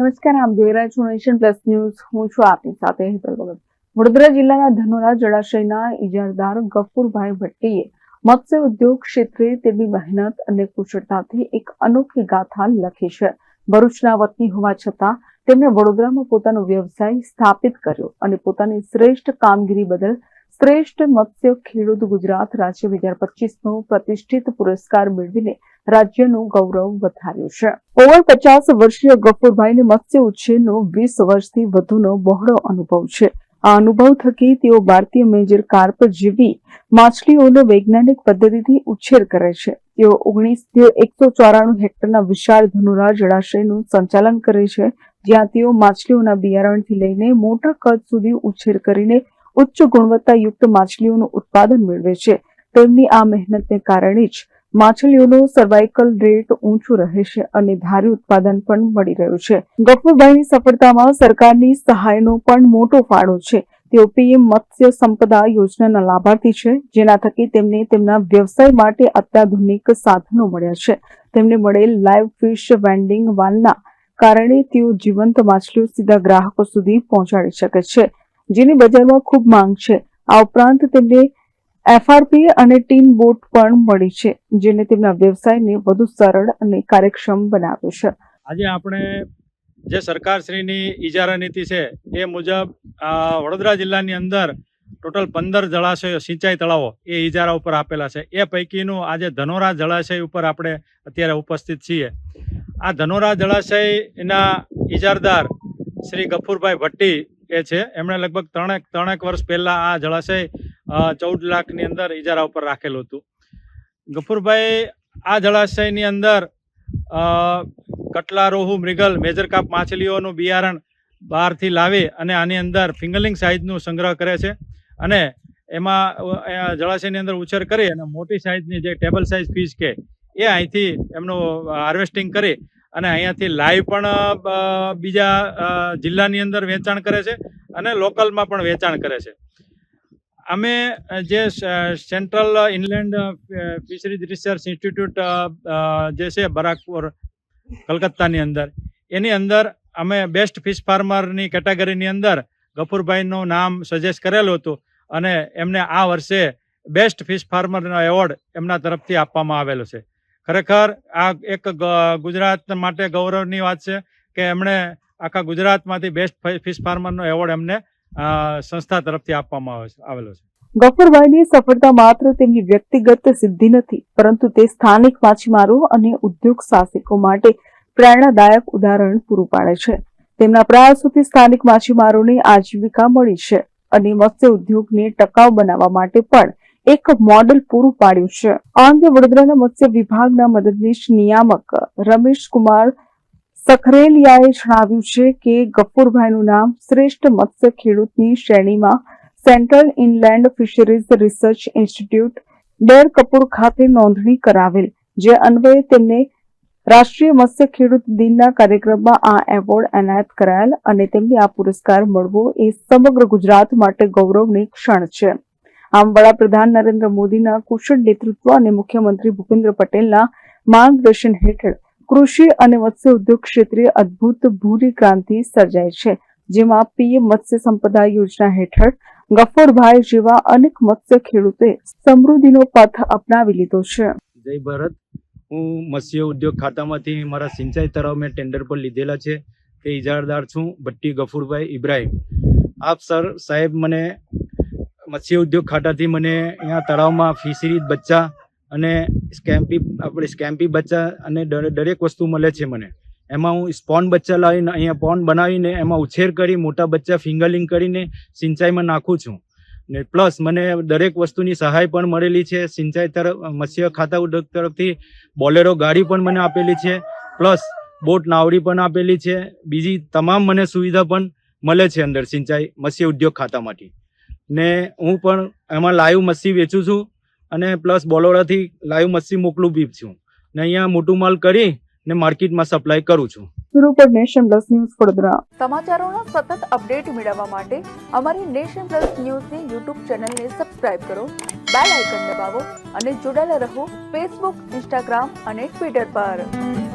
નમસ્કાર આપ જોઈ રહ્યા છો નેશન પ્લસ ન્યૂઝ. હું છું આપની સાથે હેતલ ભગત. વડોદરા જિલ્લાના ધનોરા જળાશયના ઇજારદાર ગફુરભાઈ ભટ્ટીએ મત્સ્ય ઉદ્યોગ ક્ષેત્રે તેમની મહેનત અને કુશળતાથી એક અનોખી ગાથા લખી છે. ભરૂચના વતની હોવા છતાં તેમણે વડોદરામાં પોતાનો વ્યવસાય સ્થાપિત કર્યો અને પોતાની શ્રેષ્ઠ કામગીરી બદલ શ્રેષ્ઠ મત્સ્ય ખેડૂત ગુજરાત રાજ્ય બે હજાર પચીસનો પ્રતિષ્ઠિત પુરસ્કાર મેળવીને રાજ્યનું ગૌરવ વધાર્યું છે. ઓવર પચાસ વર્ષીય ગફુરભાઈને મત્સ્ય ઉછેરનો વીસ વર્ષથી વધુનો બહોળો અનુભવ છે. આ અનુભવ થકી તેઓ ભારતીય મેજર કાર્પ જેવી માછલીઓનો વૈજ્ઞાનિક પદ્ધતિથી ઉછેર કરે છે. તેઓ ઓગણીસ તેઓ એકસો ચોરાણું હેક્ટરના વિશાળ ધનુરા જળાશયનું સંચાલન કરે છે, જ્યાં તેઓ માછલીઓના બિયારણથી લઈને મોટા કદ સુધી ઉછેર કરીને ઉચ્ચ ગુણવત્તાયુક્ત માછલીઓનું ઉત્પાદન મેળવે છે. તેમની આ મહેનતને કારણે જ માછલીઓનો સર્વાઇકલ રેટ ઊંચું રહે છે અને ધાર્યું ઉત્પાદન પણ મળી રહ્યું છે. ગફુરભાઈની સફળતામાં સરકારની સહાયનો પણ મોટો ફાળો છે. તેઓ પીએમ મત્સ્ય સંપદા યોજનાના લાભાર્થી છે, જેના થકી તેમને તેમના વ્યવસાય માટે અત્યાધુનિક સાધનો મળ્યા છે. તેમને મળેલ લાઈવ ફિશ વેન્ડિંગ વાલના કારણે તેઓ જીવંત માછલીઓ સીધા ગ્રાહકો સુધી પહોંચાડી શકે છે. જેની બજારમાં ખૂબ માંગ છે. આ ઉપરાંત તેમને એફઆરપી અને ટીમ બોટ પણ મળી છે, જેને તેમના વ્યવસાયને વધુ સરળ અને કાર્યક્ષમ બનાવ્યો છે. આજે આપણે જે સરકારશ્રીની ઇજારા નીતિ છે, એ મુજબ વડોદરા જિલ્લાની અંદર ટોટલ પંદર જળાશયો સિંચાઈ તળાવો એ ઇજારા ઉપર આપેલા છે. એ પૈકીનું આજે ધનોરા જળાશય ઉપર આપણે અત્યારે ઉપસ્થિત છીએ. આ ધનોરા જળાશયના ઇજારદાર શ્રી ગફુરભાઈ ભટ્ટી એ છે, એમણે લગભગ ત્રણેક ત્રણેક વર્ષ પહેલા આ જળાશય ચૌદ લાખની અંદર ઇજારા ઉપર રાખેલું હતું. ગફુરભાઈ, આ જળાશયની અંદર કટલા રોહુ મૃગલ મેજર કાપ માછલીઓનું બિયારણ બહારથી લાવી અને આની અંદર ફિંગલિંગ સાઇઝનું સંગ્રહ કરે છે અને એમાં જળાશયની અંદર ઉછેર કરી અને મોટી સાઇઝની જે ટેબલ સાઇઝ ફિશ કે, એ અહીંથી એમનું હાર્વેસ્ટિંગ કરી અને અહીંયાથી લાઈવ પણ બીજા જિલ્લાની અંદર વેચાણ કરે છે અને લોકલમાં પણ વેચાણ કરે છે. અમે જે central inland fisheries research institute જે છે બરાકપુર, કલકત્તાની અંદર, એની અંદર અમે બેસ્ટ ફિશ ફાર્મરની કેટેગરીની અંદર ગફુરભાઈનું નામ સજેસ્ટ કરેલું હતું અને એમને આ વર્ષે બેસ્ટ ફિશ ફાર્મરનો એવોર્ડ એમના તરફથી આપવામાં આવેલો છે. ખરેખર આ એક ગુજરાત માટે ગૌરવની વાત છે કે એમણે આખા ગુજરાતમાંથી બેસ્ટ ફિશ ફાર્મરનો એવોર્ડ એમને સંસ્થા તરફથી આપવામાં આવે છે- આવેલો છે. ગફુરભાઈની સફળતા માત્ર તેમની વ્યક્તિગત સિદ્ધિ નથી, પરંતુ તે સ્થાનિક માછીમારો અને ઉદ્યોગ સાહસિકો માટે પ્રેરણાદાયક ઉદાહરણ પૂરું પાડે છે. તેમના પ્રયાસોથી સ્થાનિક માછીમારોને આજીવિકા મળી છે અને મત્સ્ય ઉદ્યોગને ટકાઉ બનાવવા માટે પણ એક મોડેલ પૂરું પાડ્યું છે. આ અંગે વડોદરાના મત્સ્ય વિભાગના મદદનીશ નિયામક રમેશ કુમાર સખરેલિયાએ જણાવ્યું છે કે ગફુરભાઈનું નામ શ્રેષ્ઠ મત્સ્ય ખેડૂતની શ્રેણીમાં central inland fisheries research institute ડેર કપૂર ખાતે નોંધણી કરાવેલ, જે અન્વયે તેમને રાષ્ટ્રીય મત્સ્ય ખેડૂત દિનના કાર્યક્રમમાં આ એવોર્ડ એનાયત કરાયેલ અને તેમને આ પુરસ્કાર મળવો એ સમગ્ર ગુજરાત માટે ગૌરવની ક્ષણ છે. આમ વડાપ્રધાન નરેન્દ્ર મોદીના કુશળ નેતૃત્વ અને મુખ્યમંત્રી ભૂપેન્દ્ર પટેલના માર્ગદર્શન હેઠળ કૃષિ અને મત્સ્ય ઉદ્યોગ ક્ષેત્રે અદ્ભુત ભૂરી ક્રાંતિ સર્જાય છે, જેમાં પીએમ મત્સ્ય સંપદા યોજના હેઠળ ગફોરભાઈ જેવા અનેક મત્સ્ય ખેડૂતે સમૃદ્ધિનો પથ અપનાવી લીધો છે. જય ભારત. હું મત્સ્ય ઉદ્યોગ ખાતામાંથી મારા સિંચાઈ તળાવ મેં ટેન્ડર પર લીધેલા છે તે ઇજારદાર છું ભટ્ટી ગફુરભાઈ ઇબ્રાહિમ. આપ સર સાહેબ મને મત્સ્ય ઉદ્યોગ ખાતાથી મને અહીંયા તળાવમાં ફિશરીઝ બચ્ચા અને સ્કેમ્પી, આપણે સ્કેમ્પી બચ્ચા અને દરેક વસ્તુ મળે છે મને. એમાં હું સ્પોન બચ્ચા લાવીને, અહીંયા પોન બનાવીને, એમાં ઉછેર કરી, મોટા બચ્ચા ફિંગરલિંગ કરીને સિંચાઈમાં નાખું છું. ને પ્લસ મને દરેક વસ્તુની સહાય પણ મળેલી છે. સિંચાઈ તરફ, મત્સ્ય ખાતા ઉદ્યોગ તરફથી બોલેરો ગાડી પણ મને આપેલી છે. પ્લસ બોટ નાવડી પણ આપેલી છે. બીજી તમામ મને સુવિધા પણ મળે છે અંદર સિંચાઈ, મત્સ્ય ઉદ્યોગ ખાતામાંથી ને હું પણ એમાં લાઈવ મચ્છી વેચું છું અને પ્લસ બોલોરાથી લાઈવ મચ્છી મોકલું બી છું. ને અહીંયા મોટું માલ કરી ને માર્કેટમાં સપ્લાય કરું છું. સુરુ નેશન પ્લસ ન્યૂઝ વડોદરા. સમાચારોનો સતત અપડેટ મેળવવા માટે અમારી નેશન પ્લસ ન્યૂઝની યુટ્યુબ ચેનલને સબસ્ક્રાઇબ કરો બેલ આઇકન દબાવો અને જોડાયેલા રહો ફેસબુક ઇન્સ્ટાગ્રામ અને ટ્વિટર પર.